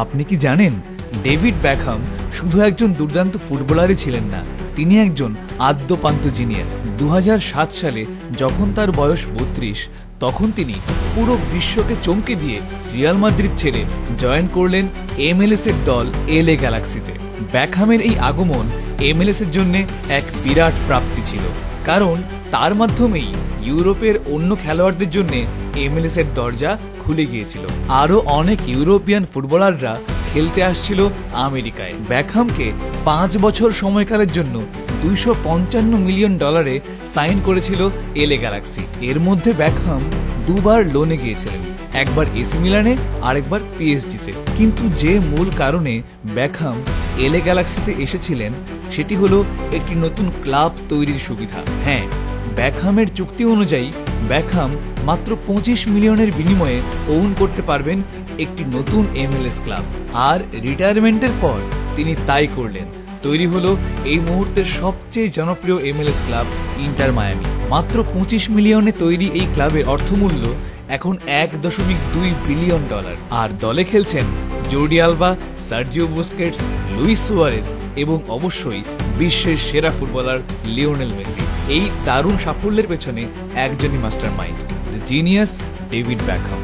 আপনি কি জানেন, ডেভিড ব্যাকহাম শুধু একজন দুর্দান্ত ফুটবলারই ছিলেন না, তিনি একজন আদ্যপান্ত জিনিয়াস। দু হাজার সাত সালে যখন তার বয়স বত্রিশ, তখন তিনি পুরো বিশ্বকে চমকে দিয়ে রিয়াল মাদ্রিদ ছেড়ে জয়েন করলেন এমএলএস এর দল এলএ গ্যালাক্সিতে। ব্যাকহামের এই আগমন এমএলএস এর জন্য এক বিরাট প্রাপ্তি ছিল। কারণ তার মাধ্যমেই ইউরোপের অন্য খেলোয়াড়দের জন্য এমএলএস এর দরজা খুলে গিয়েছিল। আরও অনেক ইউরোপিয়ান ফুটবলাররা খেলতে আসছিল আমেরিকায়। ব্যাকহামকে পাঁচ বছর সময়কালের জন্য দুইশো পঞ্চান্ন মিলিয়ন ডলারে সাইন করেছিল এলে গ্যালাক্সি। এর মধ্যে ব্যাকহাম দুবার লোনে গিয়েছিলেন, একবার এসি মিলানে, আরেকবার পিএসজিতে। কিন্তু যে মূল কারণে ব্যাকহাম এলে গ্যালাক্সিতে এসেছিলেন, সেটি হলো একটি নতুন ক্লাব তৈরির সুবিধা। হ্যাঁ ব্যাকহামের চুক্তি অনুযায়ী ব্যাকহাম মাত্র পঁচিশ মিলিয়নের বিনিময়ে ওন করতে পারবেন একটি নতুন এমএলএস ক্লাব। আর রিটায়ারমেন্টের পর তিনি তাই করলেন। তৈরি হলো এই মুহূর্তের সবচেয়ে জনপ্রিয় এমএলএস ক্লাব ইন্টার মায়ামি। মাত্র পঁচিশ মিলিয়নে তৈরি এই ক্লাবের অর্থমূল্য এখন এক দশমিক দুই বিলিয়ন ডলার। আর দলে খেলছেন Jordi Alba Sergio Busquets, Luis Suarez এবং অবশ্যই বিশ্বের সেরা ফুটবলার লিওনেল মেসি। এই দারুণ সাফল্যের পেছনে একজনই mastermind the genius David Beckham.